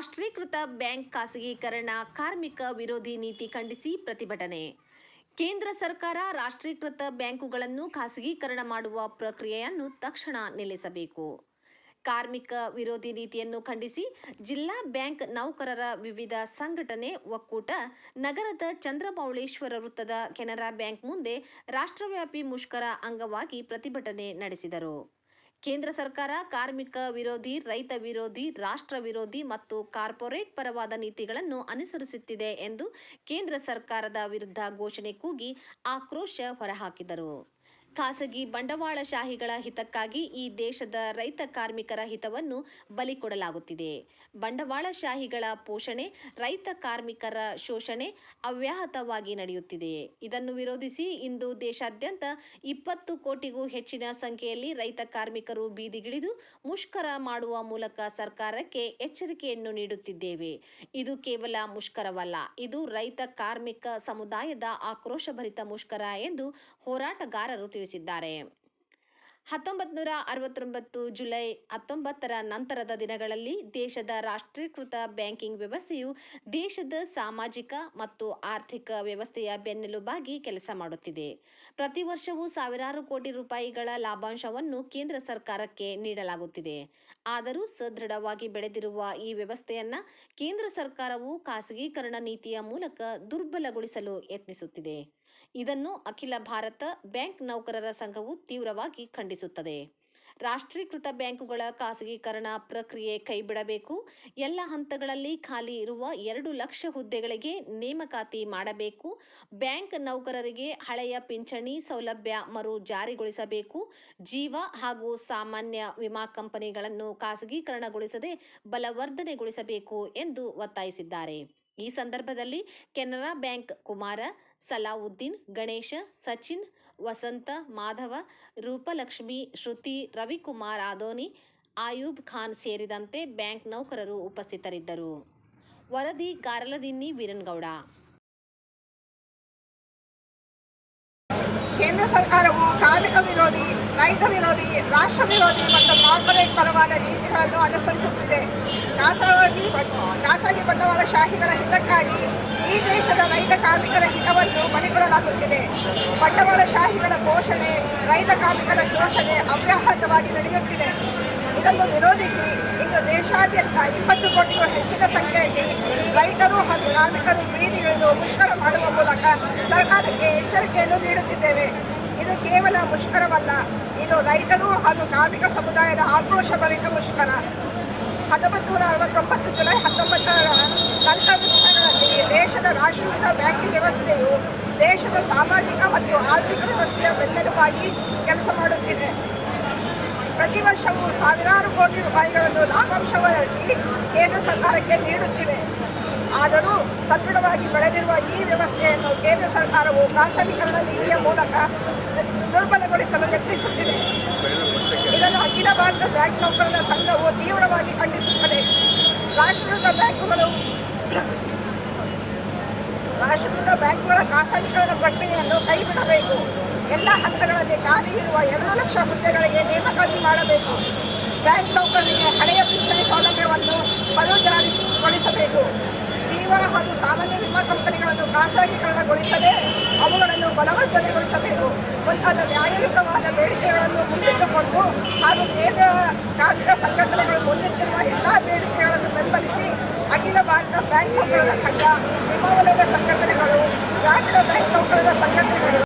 ರಾಷ್ಟ್ರೀಕೃತ ಬ್ಯಾಂಕ್ ಖಾಸಗೀಕರಣ ಕಾರ್ಮಿಕ ವಿರೋಧಿ ನೀತಿ ಖಂಡಿಸಿ ಪ್ರತಿಭಟನೆ. ಕೇಂದ್ರ ಸರ್ಕಾರ ರಾಷ್ಟ್ರೀಕೃತ ಬ್ಯಾಂಕುಗಳನ್ನು ಖಾಸಗೀಕರಣ ಮಾಡುವ ಪ್ರಕ್ರಿಯೆಯನ್ನು ತಕ್ಷಣ ನಿಲ್ಲಿಸಬೇಕು. ಕಾರ್ಮಿಕ ವಿರೋಧಿ ನೀತಿಯನ್ನು ಖಂಡಿಸಿ ಜಿಲ್ಲಾ ಬ್ಯಾಂಕ್ ನೌಕರರ ವಿವಿಧ ಸಂಘಟನೆ ಒಕ್ಕೂಟ, ನಗರದ ಚಂದ್ರಮೌಳೇಶ್ವರ ವೃತ್ತದ ಕೆನರಾ ಬ್ಯಾಂಕ್ ಮುಂದೆ ರಾಷ್ಟ್ರವ್ಯಾಪಿ ಮುಷ್ಕರ ಅಂಗವಾಗಿ ಪ್ರತಿಭಟನೆ ನಡೆಸಿದರು. ಕೇಂದ್ರ ಸರ್ಕಾರ, ಕಾರ್ಮಿಕ ವಿರೋಧಿ, ರೈತ ವಿರೋಧಿ, ರಾಷ್ಟ್ರ ವಿರೋಧಿ ಮತ್ತು ಕಾರ್ಪೊರೇಟ್ ಪರವಾದ ನೀತಿಗಳನ್ನು ಅನುಸರಿಸುತ್ತಿದೆ ಎಂದು ಕೇಂದ್ರ ಸರ್ಕಾರದ ವಿರುದ್ಧ ಘೋಷಣೆ ಕೂಗಿ ಆಕ್ರೋಶ ಹೊರಹಾಕಿದರು. ಖಾಸಗಿ ಬಂಡವಾಳಶಾಹಿಗಳ ಹಿತಕ್ಕಾಗಿ ಈ ದೇಶದ ರೈತ ಕಾರ್ಮಿಕರ ಹಿತವನ್ನು ಬಲಿ ಕೊಡಲಾಗುತ್ತಿದೆ. ಬಂಡವಾಳಶಾಹಿಗಳ ಪೋಷಣೆ, ರೈತ ಕಾರ್ಮಿಕರ ಶೋಷಣೆ ಅವ್ಯಾಹತವಾಗಿ ನಡೆಯುತ್ತಿದೆ. ಇದನ್ನು ವಿರೋಧಿಸಿ ಇಂದು ದೇಶಾದ್ಯಂತ ಇಪ್ಪತ್ತು ಕೋಟಿಗೂ ಹೆಚ್ಚಿನ ಸಂಖ್ಯೆಯಲ್ಲಿ ರೈತ ಕಾರ್ಮಿಕರು ಬೀದಿಗಿಳಿದು ಮುಷ್ಕರ ಮಾಡುವ ಮೂಲಕ ಸರ್ಕಾರಕ್ಕೆ ಎಚ್ಚರಿಕೆಯನ್ನು ನೀಡುತ್ತಿದ್ದೇವೆ. ಇದು ಕೇವಲ ಮುಷ್ಕರವಲ್ಲ, ಇದು ರೈತ ಕಾರ್ಮಿಕ ಸಮುದಾಯದ ಆಕ್ರೋಶಭರಿತ ಮುಷ್ಕರ ಎಂದು ಹೋರಾಟಗಾರರು ತಿಳಿಸಿದ್ದಾರೆ. ಹತ್ತೊಂಬತ್ತು ನೂರ ಅರವತ್ತೊಂಬತ್ತು ಜುಲೈ ಹತ್ತೊಂಬತ್ತರ ನಂತರದ ದಿನಗಳಲ್ಲಿ ದೇಶದ ರಾಷ್ಟ್ರೀಕೃತ ಬ್ಯಾಂಕಿಂಗ್ ವ್ಯವಸ್ಥೆಯು ದೇಶದ ಸಾಮಾಜಿಕ ಮತ್ತು ಆರ್ಥಿಕ ವ್ಯವಸ್ಥೆಯ ಬೆನ್ನೆಲುಬಾಗಿ ಕೆಲಸ ಮಾಡುತ್ತಿದೆ. ಪ್ರತಿ ವರ್ಷವೂ ಸಾವಿರಾರು ಕೋಟಿ ರೂಪಾಯಿಗಳ ಲಾಭಾಂಶವನ್ನು ಕೇಂದ್ರ ಸರ್ಕಾರಕ್ಕೆ ನೀಡಲಾಗುತ್ತಿದೆ. ಆದರೂ ಸದೃಢವಾಗಿ ಬೆಳೆದಿರುವ ಈ ವ್ಯವಸ್ಥೆಯನ್ನು ಕೇಂದ್ರ ಸರ್ಕಾರವು ಖಾಸಗೀಕರಣ ನೀತಿಯ ಮೂಲಕ ದುರ್ಬಲಗೊಳಿಸಲು ಯತ್ನಿಸುತ್ತಿದೆ. ಇದನ್ನು ಅಖಿಲ ಭಾರತ ಬ್ಯಾಂಕ್ ನೌಕರರ ಸಂಘವು ತೀವ್ರವಾಗಿ ಖಂಡಿಸುತ್ತದೆ. ರಾಷ್ಟ್ರೀಕೃತ ಬ್ಯಾಂಕುಗಳ ಖಾಸಗೀಕರಣ ಪ್ರಕ್ರಿಯೆ ಕೈಬಿಡಬೇಕು. ಎಲ್ಲ ಹಂತಗಳಲ್ಲಿ ಖಾಲಿ ಇರುವ ಎರಡು ಲಕ್ಷ ಹುದ್ದೆಗಳಿಗೆ ನೇಮಕಾತಿ ಮಾಡಬೇಕು. ಬ್ಯಾಂಕ್ ನೌಕರರಿಗೆ ಹಳೆಯ ಪಿಂಚಣಿ ಸೌಲಭ್ಯ ಮರು ಜಾರಿಗೊಳಿಸಬೇಕು. ಜೀವ ಹಾಗೂ ಸಾಮಾನ್ಯ ವಿಮಾ ಕಂಪನಿಗಳನ್ನು ಖಾಸಗೀಕರಣಗೊಳಿಸದೆ ಬಲವರ್ಧನೆಗೊಳಿಸಬೇಕು ಎಂದು ಒತ್ತಾಯಿಸಿದ್ದಾರೆ. ಈ ಸಂದರ್ಭದಲ್ಲಿ ಕೆನರಾ ಬ್ಯಾಂಕ್ ಕುಮಾರ ಸಲಾವುದ್ದೀನ್, ಗಣೇಶ, ಸಚಿನ್, ವಸಂತ, ಮಾಧವ, ರೂಪಲಕ್ಷ್ಮಿ, ಶ್ರುತಿ, ರವಿಕುಮಾರ್ ಆದೋನಿ, ಆಯೂಬ್ ಖಾನ್ ಸೇರಿದಂತೆ ಬ್ಯಾಂಕ್ ನೌಕರರು ಉಪಸ್ಥಿತರಿದ್ದರು. ವರದಿ ಗಾರಲದಿನ್ನಿ ವೀರನ್ಗೌಡ. ಕೇಂದ್ರ ಸರ್ಕಾರವು ಕಾರ್ಮಿಕ ವಿರೋಧಿ, ರೈತ ವಿರೋಧಿ, ರಾಷ್ಟ್ರ ವಿರೋಧಿ ಮತ್ತು ಕಾರ್ಪೊರೇಟ್ ಪರವಾದ ನೀತಿಗಳನ್ನು ಅನುಸರಿಸುತ್ತಿದೆ. ಖಾಸಗಿ ಖಾಸಗಿ ಬಂಡವಾಳಶಾಹಿಗಳ ಹಿತಕ್ಕಾಗಿ ಈ ದೇಶದ ರೈತ ಕಾರ್ಮಿಕರ ಹಿತವನ್ನು ಬಲಿಕೊಡಲಾಗುತ್ತಿದೆ ಬಂಡವಾಳಶಾಹಿಗಳ ಪೋಷಣೆ, ರೈತ ಕಾರ್ಮಿಕರ ಶೋಷಣೆ ಅವ್ಯಾಹತವಾಗಿ ನಡೆಯುತ್ತಿದೆ. ಇದನ್ನು ವಿರೋಧಿಸಿ ಇಂದು ದೇಶಾದ್ಯಂತ ಇಪ್ಪತ್ತು ಕೋಟಿಗೂ ಹೆಚ್ಚಿನ ಸಂಖ್ಯೆಯಲ್ಲಿ ರೈತರು ಹಾಗೂ ಕಾರ್ಮಿಕರು ಬೀದಿಗಿಳಿದು ಮುಷ್ಕರ ಮಾಡುವ ಮೂಲಕ ಸರ್ಕಾರಕ್ಕೆ ಎಚ್ಚರಿಕೆಯನ್ನು ನೀಡುತ್ತಿದ್ದೇವೆ. ಇದು ಕೇವಲ ಮುಷ್ಕರವಲ್ಲ, ಇದು ರೈತರು ಹಾಗೂ ಕಾರ್ಮಿಕ ಸಮುದಾಯದ ಆಕ್ರೋಶಭರಿತ ಮುಷ್ಕರ. ಹತ್ತೊಂಬತ್ತು ನೂರ ಅರವತ್ತೊಂಬತ್ತು ಜುಲೈ ಹತ್ತೊಂಬತ್ತರ ದಿನಗಳಲ್ಲಿ ದೇಶದ ರಾಷ್ಟ್ರೀಯ ಬ್ಯಾಂಕಿಂಗ್ ವ್ಯವಸ್ಥೆಯು ದೇಶದ ಸಾಮಾಜಿಕ ಮತ್ತು ಆರ್ಥಿಕ ವ್ಯವಸ್ಥೆಯ ಬೆನ್ನೆಲುಬಾಗಿ ಕೆಲಸ ಮಾಡುತ್ತಿದೆ. ಪ್ರತಿ ವರ್ಷವೂ ಸಾವಿರಾರು ಕೋಟಿ ರೂಪಾಯಿಗಳನ್ನು ಲಾಭಾಂಶವಾಗಿ ಕೇಂದ್ರ ಸರ್ಕಾರಕ್ಕೆ ನೀಡುತ್ತಿವೆ. ಆದರೂ ಸದೃಢವಾಗಿ ಬೆಳೆದಿರುವ ಈ ವ್ಯವಸ್ಥೆಯನ್ನು ಕೇಂದ್ರ ಸರ್ಕಾರವು ಖಾಸಗೀಕರಣ ನೀತಿಯ ಮೂಲಕ ದುರ್ಬಲಗೊಳಿಸಲು ಯತ್ನಿಸುತ್ತಿದೆ. ಇದನ್ನು ಅಖಿಲ ಭಾರತ ಬ್ಯಾಂಕ್ ನೌಕರರ ಸಂಘವು ಖಂಡಿಸುತ್ತದೆ ರಾಷ್ಟ್ರೀಕೃತ ಬ್ಯಾಂಕುಗಳು ರಾಷ್ಟ್ರೀಕೃತ ಬ್ಯಾಂಕುಗಳ ಖಾಸಗೀಕರಣ ಪ್ರಕ್ರಿಯೆಯನ್ನು ಕೈಬಿಡಬೇಕು. ಎಲ್ಲ ಹಂತಗಳಲ್ಲಿ ಖಾಲಿ ಇರುವ ಎರಡು ಲಕ್ಷ ಹುದ್ದೆಗಳಿಗೆ ನೇಮಕಾತಿ ಮಾಡಬೇಕು. ಬ್ಯಾಂಕ್ ನೌಕರರಿಗೆ ಹಳೆಯ ಪಿಂಚಣಿ ಸೌಲಭ್ಯವನ್ನು ಮರುಜಾರಿಗೊಳಿಸಬೇಕು. ಜೀವ ಹಾಗೂ ಸಾಮಾನ್ಯ ವಿಮಾ ಕಂಪನಿಗಳನ್ನು ಖಾಸಗೀಕರಣಗೊಳಿಸದೆ ಅವುಗಳನ್ನು ಬಲವರ್ಧನೆಗೊಳಿಸಬೇಕು. ಮುಂತಾದ ನ್ಯಾಯಯುತವಾದ ಬೇಡಿಕೆಗಳನ್ನು ಮುಂದಿಟ್ಟುಕೊಂಡು ಹಾಗೂ ಕೇಂದ್ರ ಕಾರ್ಮಿಕ ಸಂಘಟನೆಗಳು ಮುಂದಿಟ್ಟಿರುವ ಎಲ್ಲ ಬೆಂಬಲಿಸಿ ಅಖಿಲ ಭಾರತ ಬ್ಯಾಂಕ್ ನೌಕರರ ಸಂಘ ವಿಮಾ ವಲಯದ ಸಂಘಟನೆಗಳು ಗ್ರಾಮೀಣ ಬ್ಯಾಂಕ್ ನೌಕರರ ಸಂಘಟನೆಗಳು.